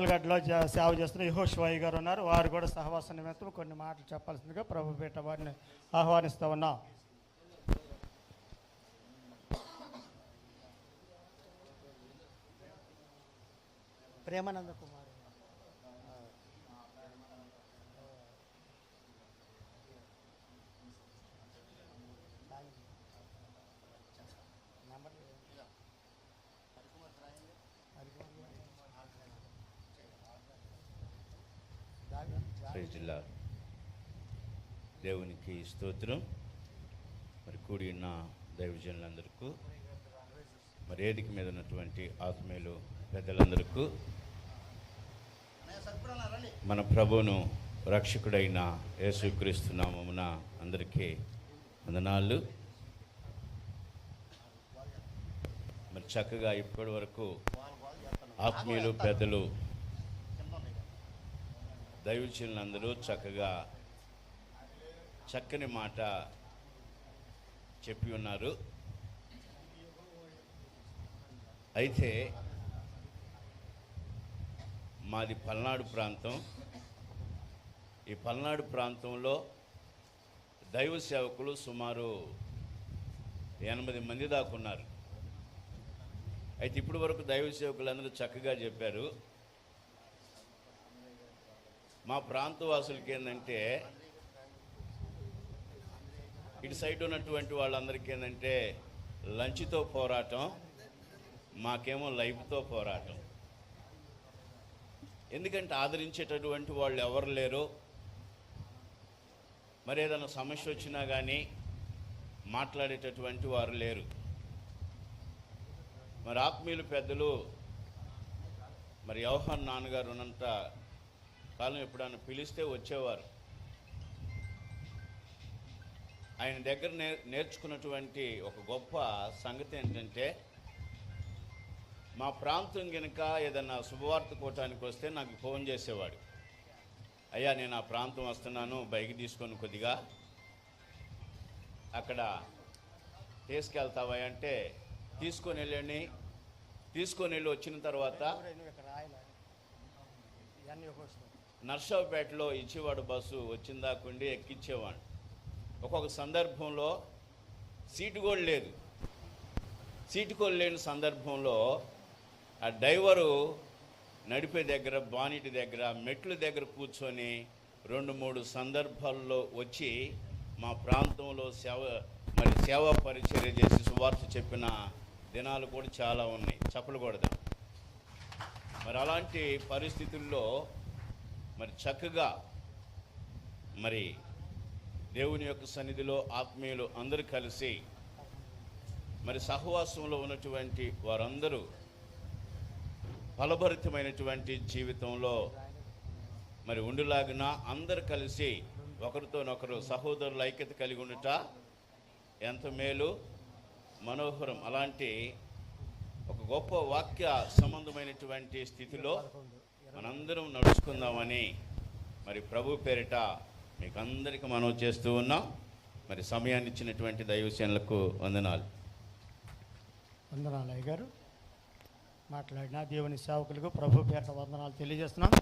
యార్లగడ్డలో సేవ చేస్తున్న యహోష్వాయి గారు ఉన్నారు. వారు కూడా సహవాస నిమిత్తం కొన్ని మాటలు చెప్పాల్సిందిగా ప్రభుపేట వారిని ఆహ్వానిస్తూ ఉన్నాం. ప్రేమానంద కుమార్. ప్రైజ్ జిల్లా దేవునికి స్తోత్రం. మరి కూడి ఉన్న దైవజనులందరికీ మరి మీద ఉన్నటువంటి ఆత్మీయులు పెద్దలందరికీ మన ప్రభువును రక్షకుడైన యేసుక్రీస్తు నామమున అందరికీ వందనాలు. మరి చక్కగా ఇప్పటి వరకు ఆత్మీయులు పెద్దలు దైవచనులందరూ చక్కగా చక్కని మాట చెప్పి ఉన్నారు. అయితే మాది పల్నాడు ప్రాంతం. ఈ పల్నాడు ప్రాంతంలో దైవ సేవకులు సుమారు ఎనభై మంది దాకా ఉన్నారు. అయితే ఇప్పటి వరకు దైవ సేవకులందరూ చక్కగా చెప్పారు. మా ప్రాంత వాసులకి ఏంటంటే ఇటు సైడ్ ఉన్నటువంటి వాళ్ళందరికీ ఏంటంటే లంచ్తో పోరాటం మాకేమో లైఫ్తో పోరాటం. ఎందుకంటే ఆదరించేటటువంటి వాళ్ళు ఎవరు లేరు. మరి ఏదైనా సమస్య వచ్చినా కానీ మాట్లాడేటటువంటి వారు లేరు. మరి ఆత్మీయులు పెద్దలు మరి వ్యవహాన్ నాన్నగారు ఉన్నంత కాలం ఎప్పుడైనా పిలిస్తే వచ్చేవారు. ఆయన దగ్గర నే నేర్చుకున్నటువంటి ఒక గొప్ప సంగతి ఏంటంటే మా ప్రాంతం కనుక ఏదన్నా శుభవార్త కూటానికి వస్తే నాకు ఫోన్ చేసేవాడు. అయ్యా నేను ఆ ప్రాంతం వస్తున్నాను బైక్ తీసుకొని కొద్దిగా అక్కడ తీసుకెళ్తావా అంటే తీసుకొని వెళ్ళండి. తీసుకొని వెళ్ళి వచ్చిన తర్వాత ఇక్కడ నర్సాపేటలో ఇచ్చేవాడు బస్సు వచ్చిన దాకుండి ఎక్కించేవాడు ఒక్కొక్క సందర్భంలో సీటు కూడా లేదు. సీటు కూడా లేని సందర్భంలో ఆ డ్రైవరు నడిపే దగ్గర బానిట్ దగ్గర మెట్ల దగ్గర కూర్చొని రెండు మూడు సందర్భాల్లో వచ్చి మా ప్రాంతంలో సేవ మరి సేవా పరిచర్య చేసి సువార్త చెప్పిన దినాలు కూడా చాలా ఉన్నాయి. చెప్పకూడదు మరి అలాంటి పరిస్థితుల్లో మరి చక్కగా మరి దేవుని యొక్క సన్నిధిలో ఆత్మీయులు అందరూ కలిసి మరి సహవాసంలో ఉన్నటువంటి వారందరూ ఫలభరితమైనటువంటి జీవితంలో మరి ఉండులాగిన అందరు కలిసి ఒకరితోనొకరు సహోదరుల ఐక్యత కలిగి ఉండుట ఎంత మేలు. మనోహరం అలాంటి ఒక గొప్ప వాక్య సంబంధమైనటువంటి స్థితిలో మనందరం నడుచుకుందామని మరి ప్రభు పేరిట మీకు అందరికీ మనం చేస్తూ ఉన్నాం. మరి సమయాన్ని ఇచ్చినటువంటి దైవసేనలకు వందనాలు. వందనాలు అయ్య గారు మాట్లాడిన దేవుని సేవకులకు ప్రభు పేరిట వందనాలు తెలియజేస్తున్నాం.